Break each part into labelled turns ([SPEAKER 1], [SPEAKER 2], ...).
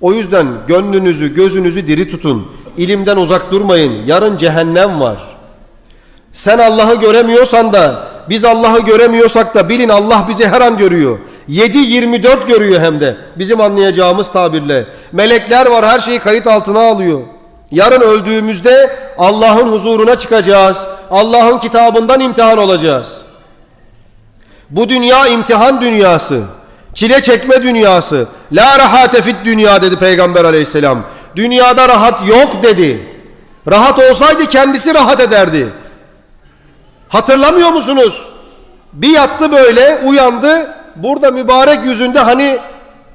[SPEAKER 1] O yüzden gönlünüzü, gözünüzü diri tutun. İlimden uzak durmayın. Yarın cehennem var. Sen Allah'ı göremiyorsan da biz Allah'ı göremiyorsak da bilin Allah bizi her an görüyor. 7-24 görüyor hem de bizim anlayacağımız tabirle. Melekler var her şeyi kayıt altına alıyor. Yarın öldüğümüzde Allah'ın huzuruna çıkacağız. Allah'ın kitabından imtihan olacağız. Bu dünya imtihan dünyası. Çile çekme dünyası. La rahate fit dünya dedi Peygamber aleyhisselam. Dünyada rahat yok dedi. Rahat olsaydı kendisi rahat ederdi. Hatırlamıyor musunuz? Bir yattı böyle uyandı. Burada mübarek yüzünde hani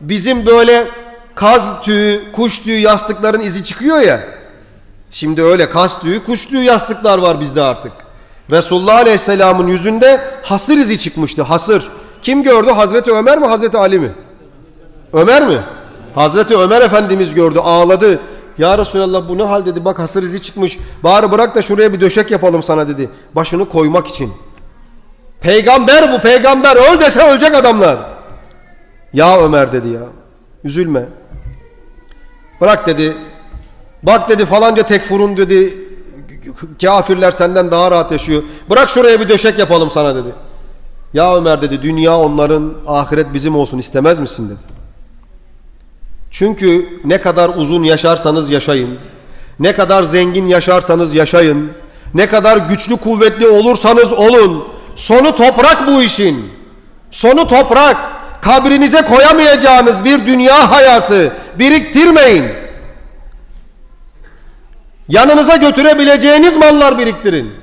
[SPEAKER 1] bizim böyle kaz tüyü, kuş tüyü yastıkların izi çıkıyor ya. Şimdi öyle kaz tüyü, kuş tüyü yastıklar var bizde artık. Resulullah Aleyhisselam'ın yüzünde hasır izi çıkmıştı. Hasır. Kim gördü? Hazreti Ömer mi? Hazreti Ali mi? Ömer mi? Hazreti Ömer Efendimiz gördü. Ağladı. Ya Resulallah bu ne hal dedi. Bak hasır izi çıkmış. Bari bırak da şuraya bir döşek yapalım sana dedi. Başını koymak için. Peygamber bu peygamber. Öl dese ölecek adamlar. Ya Ömer dedi ya. Üzülme. Bırak dedi. Bak dedi falanca tekfurun dedi. Kafirler senden daha rahat yaşıyor. Bırak şuraya bir döşek yapalım sana dedi. Ya Ömer dedi dünya onların ahiret bizim olsun istemez misin dedi. Çünkü ne kadar uzun yaşarsanız yaşayın, ne kadar zengin yaşarsanız yaşayın, ne kadar güçlü kuvvetli olursanız olun, sonu toprak bu işin. Sonu toprak. Kabrinize koyamayacağınız bir dünya hayatı biriktirmeyin. Yanınıza götürebileceğiniz mallar biriktirin.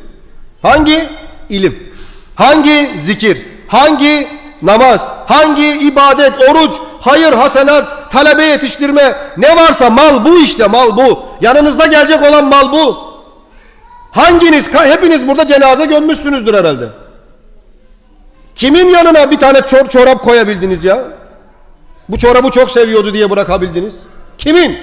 [SPEAKER 1] Hangi? İlim. Hangi? Zikir. Hangi? Namaz. Hangi? ibadet, oruç, hayır, hasenat, talebe yetiştirme. Ne varsa mal bu işte mal bu. Yanınızda gelecek olan mal bu. Hanginiz? Hepiniz burada cenaze gömmüşsünüzdür herhalde. Kimin yanına bir tane çor çorap koyabildiniz ya? Bu çorabı çok seviyordu diye bırakabildiniz. Kimin?